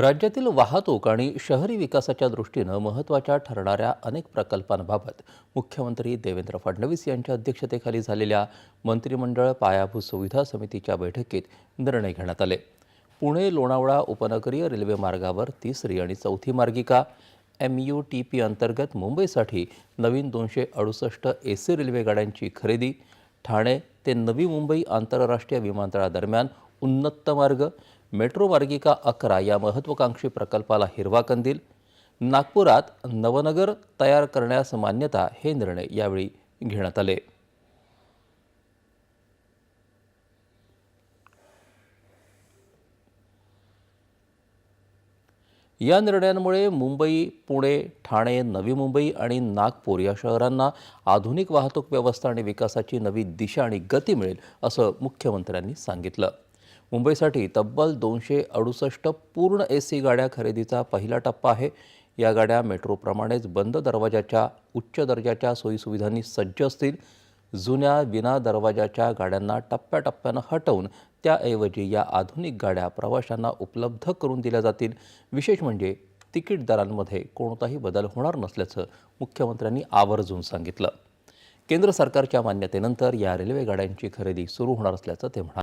राज्यातील वाहतूक आणि शहरी विकासाच्या दृष्टीनं महत्त्वाच्या ठरणाऱ्या अनेक प्रकल्पांबाबत मुख्यमंत्री देवेंद्र फडणवीस यांच्या अध्यक्षतेखाली झालेल्या मंत्रिमंडळ पायाभूत सुविधा समितीच्या बैठकीत निर्णय घेण्यात आले. पुणे लोणावळा उपनगरीय रेल्वे मार्गावर तिसरी आणि चौथी मार्गिका एम यू टी पी अंतर्गत मुंबईसाठी नवीन दोनशे अडुसष्ट ए सी रेल्वे गाड्यांची खरेदी ठाणे ते नवी मुंबई आंतरराष्ट्रीय विमानतळादरम्यान उन्नत मार्ग मेट्रो मार्गिका अकरा या महत्त्वाकांक्षी प्रकल्पाला हिरवा कंदील. नागपुरात नवनगर तयार करण्यास मान्यता हे निर्णय यावेळी घेण्यात आले. या निर्णयांमुळे मुंबई पुणे ठाणे नवी मुंबई आणि नागपूर या शहरांना आधुनिक वाहतूक व्यवस्था आणि विकासाची नवी दिशा आणि गती मिळेल असं मुख्यमंत्र्यांनी सांगितलं. मुंबईसाठी तब्बल दोनशे अडुसष्ट पूर्ण ए सी गाड्या खरेदीचा पहिला टप्पा आहे. या गाड्या मेट्रोप्रमाणेच बंद दरवाजाच्या उच्च दर्जाच्या सोयीसुविधांनी सज्ज असतील. जुन्या विना दरवाजाच्या गाड्यांना टप्प्याटप्प्यानं हटवून त्याऐवजी या आधुनिक गाड्या प्रवाशांना उपलब्ध करून दिल्या जातील. विशेष म्हणजे तिकीट दरांमध्ये कोणताही बदल होणार नसल्याचं मुख्यमंत्र्यांनी आवर्जून सांगितलं. केंद्र सरकारच्या मान्यतेनंतर या रेल्वे गाड्यांची खरेदी सुरू होणार असल्याचं ते म्हणाले.